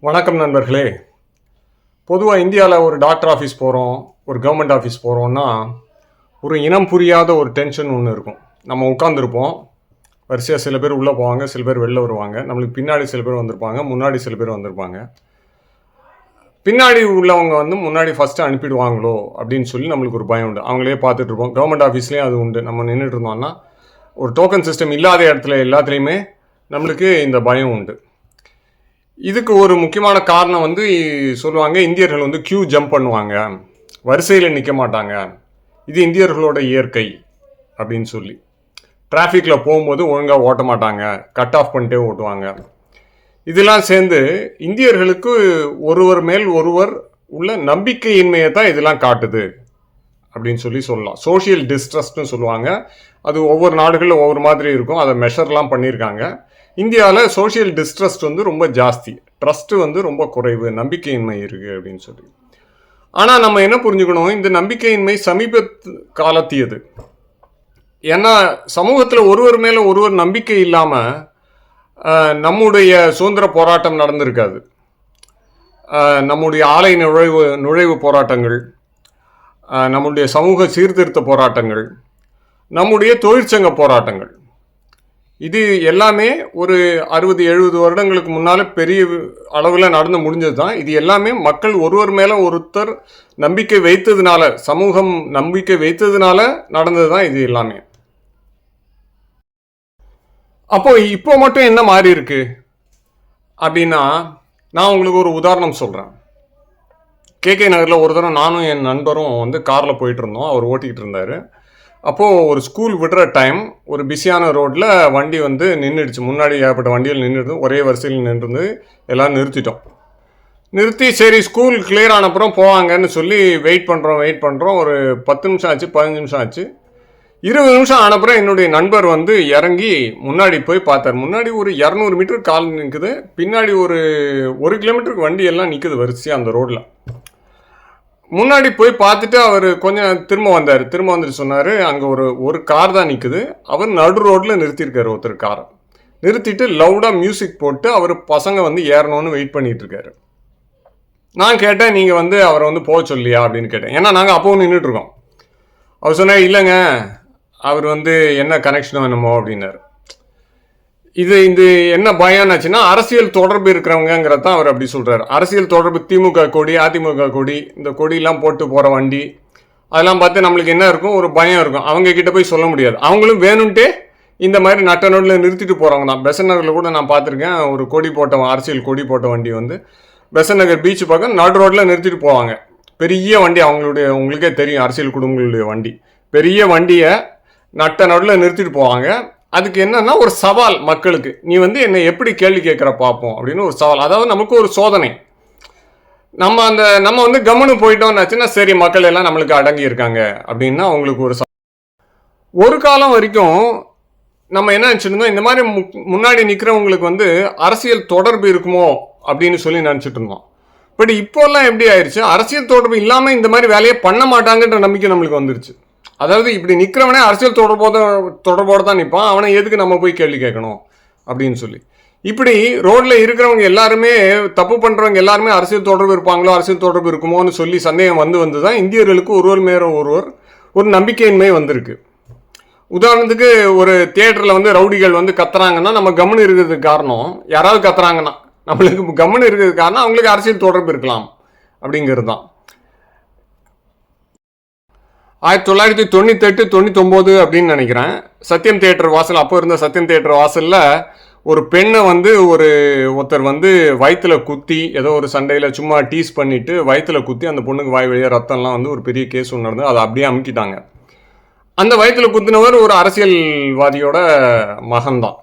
வணக்கம் நண்பர்களே. பொதுவாக இந்தியாவில் ஒரு டாக்டர் ஆஃபீஸ் போகிறோம் ஒரு கவர்மெண்ட் ஆஃபீஸ் போகிறோம்னா ஒரு இனம் புரியாத ஒரு டென்ஷன் ஒன்று இருக்கும். நம்ம உட்காந்துருப்போம் வரிசையாக சில பேர் உள்ளே போவாங்க சில பேர் வெளில வருவாங்க. நம்மளுக்கு பின்னாடி சில பேர் வந்திருப்பாங்க முன்னாடி சில பேர் வந்திருப்பாங்க. பின்னாடி உள்ளவங்க வந்து முன்னாடி ஃபஸ்ட்டு அனுப்பிடுவாங்களோ அப்படின்னு சொல்லி நம்மளுக்கு ஒரு பயம் உண்டு. அவங்களே பார்த்துட்ருப்போம் கவர்மெண்ட் ஆஃபீஸ்லேயும் அது உண்டு. நம்ம நின்றுட்டு இருந்தோம்னா ஒரு டோக்கன் சிஸ்டம் இல்லாத இடத்துல எல்லாத்துலேயுமே நம்மளுக்கு இந்த பயம் உண்டு. இதுக்கு ஒரு முக்கியமான காரணம் வந்து சொல்லுவாங்க இந்தியர்கள் வந்து கியூ ஜம்ப் பண்ணுவாங்க. வரிசையில் நிற்க மாட்டாங்க. இது இந்தியர்களோட இயற்கை அப்படின்னு சொல்லி. டிராஃபிக்கில் போகும்போது ஒழுங்காக ஓட்ட மாட்டாங்க. கட் ஆஃப் பண்ணிட்டே ஓட்டுவாங்க. இதெல்லாம் சேர்ந்து இந்தியர்களுக்கு ஒருவர் மேல் ஒருவர் உள்ள நம்பிக்கையின்மையை தான் இதெல்லாம் காட்டுது அப்படின்னு சொல்லி சொல்லலாம். சோஷியல் டிஸ்ட்ரஸ்ட்னு சொல்லுவாங்க. அது ஒவ்வொரு நாடுகளில் ஒவ்வொரு மாதிரி இருக்கும். அதை மெஷர்லாம் பண்ணியிருக்காங்க. இந்தியாவில் சோஷியல் டிஸ்ட்ரஸ்ட் வந்து ரொம்ப ஜாஸ்தி. ட்ரஸ்ட்டு வந்து ரொம்ப குறைவு நம்பிக்கையின்மை இருக்குது அப்படின்னு சொல்லி. ஆனால் நம்ம என்ன புரிஞ்சுக்கணும்? இந்த நம்பிக்கையின்மை சமீப காலத்தியது. ஏன்னா சமூகத்தில் ஒருவர் மேலே ஒருவர் நம்பிக்கை இல்லாமல் நம்முடைய சுதந்திர போராட்டம் நடந்திருக்காது. நம்முடைய ஆலை நுழைவு நுழைவு போராட்டங்கள் நம்முடைய சமூக சீர்திருத்த போராட்டங்கள் நம்முடைய தொழிற்சங்க போராட்டங்கள். இது எல்லாமே ஒரு அறுபது எழுபது வருடங்களுக்கு முன்னால் பெரிய அளவில் நடந்து முடிஞ்சது தான் இது எல்லாமே மக்கள் ஒருவர் மேலே ஒருத்தர் நம்பிக்கை வைத்ததுனால சமூகம் நம்பிக்கை வைத்ததுனால நடந்தது தான் இது எல்லாமே. அப்போ இப்போ மட்டும் என்ன மாறி இருக்கு? அப்படின்னா நான் உங்களுக்கு ஒரு உதாரணம் சொல்கிறேன் கே கே நகரில் ஒரு தடவை நானும் என் நண்பரும் வந்து காரில் போயிட்டு இருந்தோம். அவர் ஓட்டிக்கிட்டு இருந்தார். அப்போது ஒரு ஸ்கூல் விடுற டைம் ஒரு பிஸியான ரோட்டில் வண்டி வந்து நின்றுடுச்சு முன்னாடி ஏகப்பட்ட வண்டியில் நின்றுடுது ஒரே வரிசையில் நின்றுருந்து எல்லாம் நிறுத்திட்டோம். நிறுத்தி சரி ஸ்கூல் கிளியர் ஆனப்புறம் போவாங்கன்னு சொல்லி வெயிட் பண்ணுறோம் வெயிட் பண்ணுறோம் ஒரு பத்து நிமிஷம் ஆச்சு பதினஞ்சு நிமிஷம் ஆச்சு. இருபது நிமிஷம் ஆனப்புறம் என்னுடைய நண்பர் வந்து இறங்கி முன்னாடி போய் பார்த்தார். முன்னாடி ஒரு இரநூறு மீட்டர் கால் நிற்குது பின்னாடி ஒரு ஒரு கிலோமீட்டருக்கு வண்டி எல்லாம் நிற்குது வரிசையாக அந்த ரோட்டில் முன்னாடி போய் பார்த்துட்டு அவர் கொஞ்சம் திரும்ப வந்தார். திரும்ப வந்துட்டு சொன்னார் அங்கே ஒரு ஒரு கார் தான் நிற்குது அவர் நடு ரோட்டில் நிறுத்தியிருக்காரு ஒருத்தர் காரை நிறுத்திட்டு லவுடாக மியூசிக் போட்டு அவர் பசங்க வந்து ஏறணும்னு வெயிட் பண்ணிட்டு இருக்காரு. நான் கேட்டேன் நீங்கள் வந்து அவரை வந்து போக சொல்லியா? அப்படின்னு கேட்டேன். ஏன்னா நாங்கள் அப்போவும் நின்றுட்டுருக்கோம் அவர் சொன்னார் இல்லைங்க அவர் வந்து என்ன கனெக்ஷன் வேணுமோ? அப்படின்னாரு. இது இந்த என்ன பயம்னாச்சுன்னா அரசியல் தொடர்பு இருக்கிறவங்கிறது தான் அவர் அப்படி சொல்கிறார் அரசியல் தொடர்பு திமுக கொடி அதிமுக கொடி இந்த கொடியெல்லாம் போட்டு போகிற வண்டி அதெல்லாம் பார்த்து நம்மளுக்கு என்ன இருக்கும்? ஒரு பயம் இருக்கும். அவங்க கிட்ட போய் சொல்ல முடியாது. அவங்களும் வேணும்ட்டே இந்த மாதிரி நட்ட நோட்டில் நிறுத்திட்டு போகிறவங்க தான். பெசன் நகரில் கூட நான் பார்த்துருக்கேன். ஒரு கொடி போட்ட அரசியல் கொடி போட்ட வண்டி வந்து பெசன் நகர் பீச் பக்கம் நடு ரோட்டில் நிறுத்திட்டு போவாங்க. பெரிய வண்டி அவங்களுடைய உங்களுக்கே தெரியும். அரசியல் குடும்பங்களுடைய வண்டி. பெரிய வண்டியை நட்ட நடுவில் நிறுத்திட்டு போவாங்க. அதுக்கு என்னன்னா ஒரு சவால் மக்களுக்கு. நீ வந்து என்னை எப்படி கேள்வி கேட்குற பார்ப்போம் அப்படின்னு ஒரு சவால். அதாவது நமக்கு ஒரு சோதனை. நம்ம அந்த நம்ம வந்து கம்முன்னு போயிட்டோம்னாச்சுன்னா சரி மக்கள் எல்லாம் நம்மளுக்கு அடங்கி இருக்காங்க அப்படின்னா அவங்களுக்கு ஒரு ஒரு காலம் வரைக்கும் நம்ம என்ன நினச்சிருந்தோம்? இந்த மாதிரி மு- முன்னாடி நிற்கிறவங்களுக்கு வந்து அரசியல் தொடர்பு இருக்குமோ அப்படின்னு சொல்லி நினச்சிட்டு இருந்தோம். பட் இப்போல்லாம் எப்படி ஆயிடுச்சு அரசியல் தொடர்பு இல்லாமல் இந்த மாதிரி வேலையை பண்ண மாட்டாங்கன்ற நம்பிக்கை நம்மளுக்கு வந்துருச்சு. அதாவது இப்படி நிற்கிறவனே அரசியல் தொடர்போட தொடர்போடு தான் நிற்பான் அவனை எதுக்கு நம்ம போய் கேள்வி கேட்கணும்? அப்படின்னு சொல்லி. இப்படி ரோட்டில் இருக்கிறவங்க எல்லாருமே தப்பு பண்ணுறவங்க எல்லாருமே அரசியல் தொடர்பு இருப்பாங்களோ அரசியல் தொடர்பு இருக்குமோன்னு சொல்லி சந்தேகம் வந்து வந்து தான் இந்தியர்களுக்கு ஒருவர் மேல ஒருவர் ஒரு நம்பிக்கையின்மை வந்திருக்கு. உதாரணத்துக்கு ஒரு தியேட்டரில் வந்து ரவுடிகள் வந்து கத்துறாங்கன்னா நம்ம கவனம் இருக்கிறதுக்கு காரணம் யாராவது கத்துறாங்கன்னா நம்மளுக்கு கவனம் இருக்கிறதுக்கு காரணம் அவங்களுக்கு அரசியல் தொடர்பு இருக்கலாம் அப்படிங்கிறது தான். ஆயிரத்தி தொள்ளாயிரத்தி தொண்ணூத்தெட்டு தொண்ணூத்தொம்போது அப்படின்னு நினைக்கிறேன். சத்யம் தியேட்டர் வாசல் அப்போ இருந்த சத்யம் தியேட்டர் வாசலில் ஒரு பெண்ணை வந்து ஒரு ஒருத்தர் வந்து வயிற்றுல குத்தி ஏதோ ஒரு சண்டையில் சும்மா டீஸ் பண்ணிவிட்டு வயிற்றுல குத்தி அந்த பொண்ணுக்கு வாய் வழியாக ரத்தம்லாம் வந்து ஒரு பெரிய கேஸ் ஒன்று நடந்து அதை அப்படியே அமுக்கிட்டாங்க. அந்த வயிற்றில் குத்தினவர் ஒரு அரசியல்வாதியோட மகன்தான்.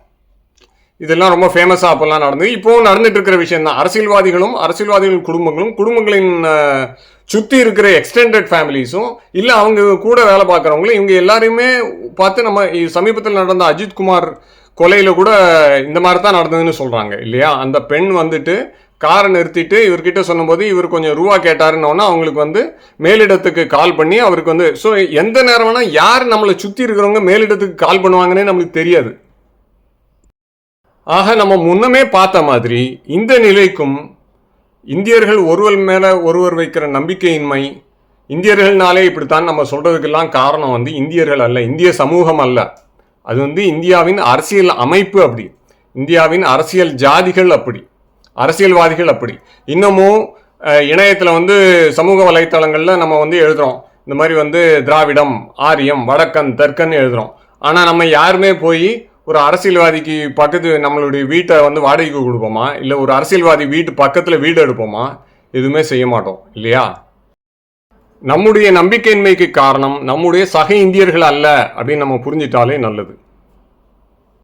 இதெல்லாம் ரொம்ப ஃபேமஸாக அப்போல்லாம் நடந்தது. இப்போவும் நடந்துட்டு இருக்கிற விஷயம் தான் அரசியல்வாதிகளும் அரசியல்வாதிகள் குடும்பங்களும் குடும்பங்களின் சுற்றி இருக்கிற எக்ஸ்டெண்டட் ஃபேமிலிஸும் இல்லை அவங்க கூட வேலை பார்க்குறவங்களும் இவங்க எல்லாரையுமே பார்த்து நம்ம சமீபத்தில் நடந்த அஜித் குமார் கொலையில் கூட இந்த மாதிரி தான் நடந்ததுன்னு சொல்கிறாங்க இல்லையா? அந்த பெண் வந்துட்டு காரை நிறுத்திட்டு இவர்கிட்ட சொன்னபோது இவர் கொஞ்சம் ரூபா கேட்டாருன்னொன்னா அவங்களுக்கு வந்து மேலிடத்துக்கு கால் பண்ணி அவருக்கு வந்து ஸோ எந்த நேரம் வேணால் யார் நம்மளை சுற்றி இருக்கிறவங்க மேலிடத்துக்கு கால் பண்ணுவாங்கன்னே நம்மளுக்கு தெரியாது. ஆக நம்ம முன்னமே பார்த்த மாதிரி இந்த நிலைக்கும் இந்தியர்கள் ஒருவர் மேலே ஒருவர் வைக்கிற நம்பிக்கையின்மை இந்தியர்கள்னாலே இப்படித்தான் நம்ம சொல்கிறதுக்கெல்லாம் காரணம் வந்து இந்தியர்கள் அல்ல இந்திய சமூகம் அல்ல. அது வந்து இந்தியாவின் அரசியல் அமைப்பு அப்படி இந்தியாவின் அரசியல் ஜாதிகள் அப்படி அரசியல்வாதிகள் அப்படி. இன்னமும் இணையத்தில் வந்து சமூக வலைத்தளங்களில் நம்ம வந்து எழுதுகிறோம் இந்த மாதிரி வந்து திராவிடம் ஆரியம் வடக்கன் தெற்கன் எழுதுகிறோம் ஆனால் நம்ம யாருமே போய் ஒரு அரசியல்வாதிக்கு பக்கத்து நம்மளுடைய வீட்டை வந்து வாடகைக்கு கொடுப்போமா? இல்லை ஒரு அரசியல்வாதி வீட்டு பக்கத்தில் வீடு எடுப்போமா? எதுவுமே செய்ய மாட்டோம் இல்லையா? நம்முடைய நம்பிக்கையின்மைக்கு காரணம் நம்முடைய சக இந்தியர்கள் அல்ல அப்படின்னு நம்ம புரிஞ்சிட்டாலே நல்லது.